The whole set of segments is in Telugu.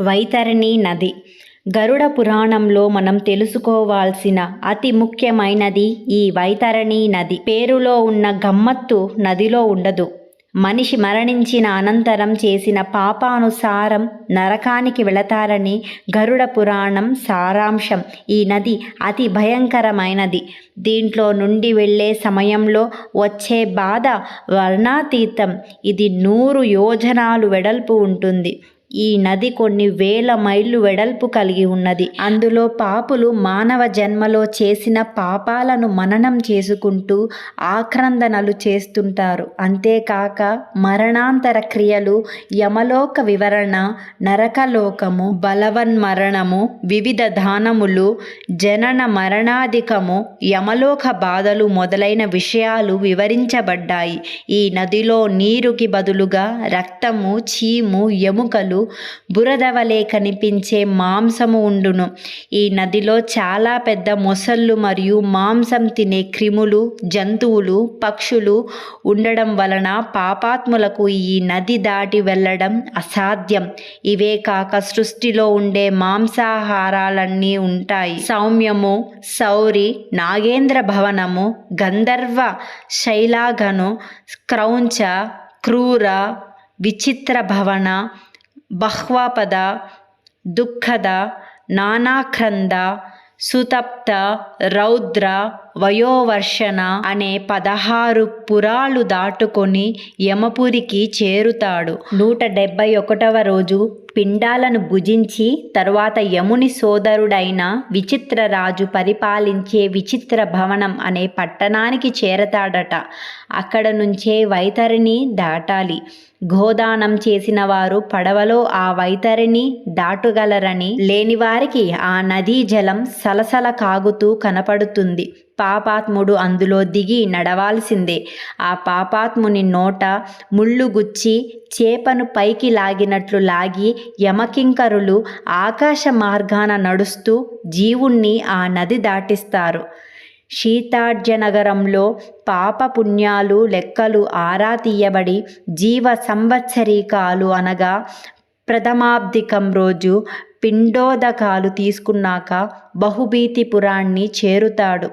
వైతరణి నది. గరుడ పురాణంలో మనం తెలుసుకోవాల్సిన అతి ముఖ్యమైనది ఈ వైతరణి నది. పేరులో ఉన్న గమ్మత్తు నదిలో ఉండదు. మనిషి మరణించిన అనంతరం చేసిన పాపానుసారం నరకానికి వెళతారని గరుడ పురాణం సారాంశం. ఈ నది అతి భయంకరమైనది. దీంట్లో నుండి వెళ్ళే సమయంలో వచ్చే బాధ వర్ణాతీతం. ఇది నూరు యోజనాలు వెడల్పు ఉంటుంది. ఈ నది కొన్ని వేల మైళ్ళు వెడల్పు కలిగి ఉన్నది. అందులో పాపులు మానవ జన్మలో చేసిన పాపాలను మననం చేసుకుంటూ ఆక్రందనలు చేస్తుంటారు. అంతేకాక మరణాంతర క్రియలు యమలోక వివరణ నరకలోకము బలవన్మరణము వివిధ దానములు జనన మరణాధికము యమలోక బాధలు మొదలైన విషయాలు వివరించబడ్డాయి. ఈ నదిలో నీరుకి బదులుగా రక్తము చీము ఎముకలు బురదవలే కనిపించే మాంసము ఉండును. ఈ నదిలో చాలా పెద్ద మొసళ్ళు మరియు మాంసం తినే క్రిములు జంతువులు పక్షులు ఉండడం వలన పాపాత్ములకు ఈ నది దాటి వెళ్ళడం అసాధ్యం. ఇవే కాక సృష్టిలో ఉండే మాంసాహారాలన్నీ ఉంటాయి. సౌమ్యము సౌరి నాగేంద్ర భవనము గంధర్వ శైలాగను క్రౌంచ క్రూర విచిత్ర భవన ಬಹ್ವಾಪದ ದುಃಖದ ನಾನಾಕ್ರಂದ ಸುತಪ್ತ ರೌದ್ರ వయోవర్షణ అనే పదహారు పురాలు దాటుకొని యమపురికి చేరుతాడు. నూట డెబ్బై ఒకటవ రోజు పిండాలను భుజించి తరువాత యముని సోదరుడైన విచిత్రరాజు పరిపాలించే విచిత్ర భవనం అనే పట్టణానికి చేరతాడట. అక్కడ నుంచే వైతరిని దాటాలి. గోదానం చేసిన వారు పడవలో ఆ వైతరిని దాటుగలరని లేనివారికి ఆ నదీ జలం సలసల కాగుతూ కనపడుతుంది. పాపాత్ముడు అందులో దిగి నడవాల్సిందే. ఆ పాపాత్ముని నోట ముళ్ళు గుచ్చి చేపను పైకి లాగినట్లు లాగి యమకింకరులు ఆకాశ మార్గాన నడుస్తూ జీవుణ్ణి ఆ నది దాటిస్తారు. శీతాడ్యనగరంలో పాపపుణ్యాలు లెక్కలు ఆరా తీయబడి జీవ సంవత్సరీకాలు అనగా ప్రథమాబ్దికం రోజు పిండోదకాలు తీసుకున్నాక బహుభీతి పురాణ్ణి చేరుతాడు.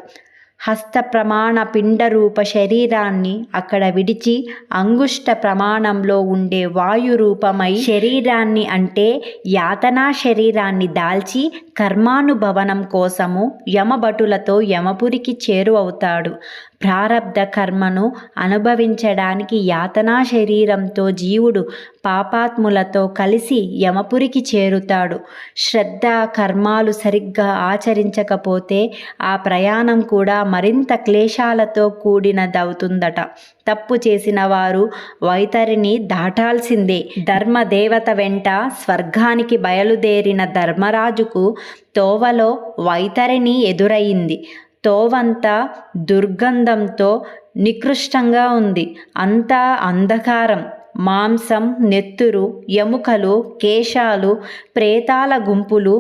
హస్త ప్రమాణ పిండరూప శరీరాన్ని అక్కడ విడిచి అంగుష్ట ప్రమాణంలో ఉండే వాయురూపమై శరీరాన్ని అంటే యాతనా శరీరాన్ని దాల్చి కర్మానుభవనం కోసము యమభటులతో యమపురికి చేరువవుతాడు ప్రారబ్ధ కర్మను అనుభవించడానికి యాతనా శరీరంతో జీవుడు పాపాత్ములతో కలిసి యమపురికి చేరుతాడు. శ్రద్ధ కర్మాలు సరిగ్గా ఆచరించకపోతే ఆ ప్రయాణం కూడా మరింత క్లేశాలతో కూడినదవుతుందట. తప్పు చేసిన వారు వైతరిని దాటాల్సిందే. ధర్మదేవత వెంట స్వర్గానికి బయలుదేరిన ధర్మరాజుకు తోవలో వైతరిని ఎదురయింది. తోవంతా దుర్గంధంతో నికృష్టంగా ఉంది. అంతా అంధకారం. మాంసం నెత్తురు ఎముకలు కేశాలు ప్రేతాల గుంపులు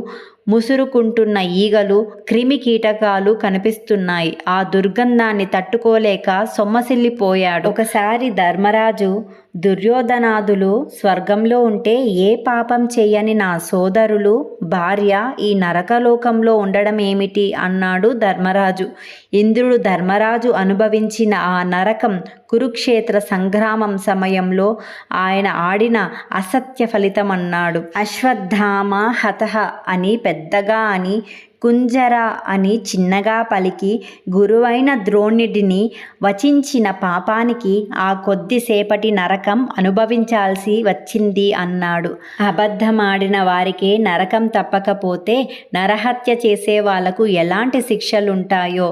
ముసురుకుంటున్న ఈగలు క్రిమి కీటకాలు కనిపిస్తున్నాయి. ఆ దుర్గంధాన్ని తట్టుకోలేక సొమ్మసిల్లిపోయాడు. ఒకసారి ధర్మరాజు దుర్యోధనాదులు స్వర్గంలో ఉంటే ఏ పాపం చెయ్యని నా సోదరులు భార్య ఈ నరకలోకంలో ఉండడం ఏమిటి అన్నాడు ధర్మరాజు. ఇంద్రుడు ధర్మరాజు అనుభవించిన ఆ నరకం కురుక్షేత్ర సంగ్రామం సమయంలో ఆయన ఆడిన అసత్య ఫలితం అన్నాడు అశ్వత్థామ హతహ అని పెద్ద పెద్దగా అని కుంజర అని చిన్నగా పలికి గురువైన ద్రోణుడిని వచించిన పాపానికి ఆ కొద్దిసేపటి నరకం అనుభవించాల్సి వచ్చింది అన్నాడు. అబద్ధమాడిన వారికే నరకం తప్పకపోతే నరహత్య చేసే వాళ్ళకు ఎలాంటి శిక్షలుంటాయో?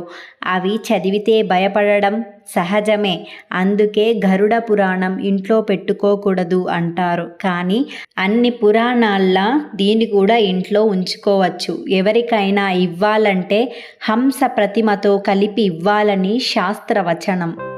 అవి చదివితే భయపడడం సహజమే. అందుకే గరుడ పురాణం ఇంట్లో పెట్టుకోకూడదు అంటారు. కానీ అన్ని పురాణాల్లా దీన్ని కూడా ఇంట్లో ఉంచుకోవచ్చు. ఎవరికైనా ఇవ్వాలంటే హంస ప్రతిమతో కలిపి ఇవ్వాలని శాస్త్రవచనం.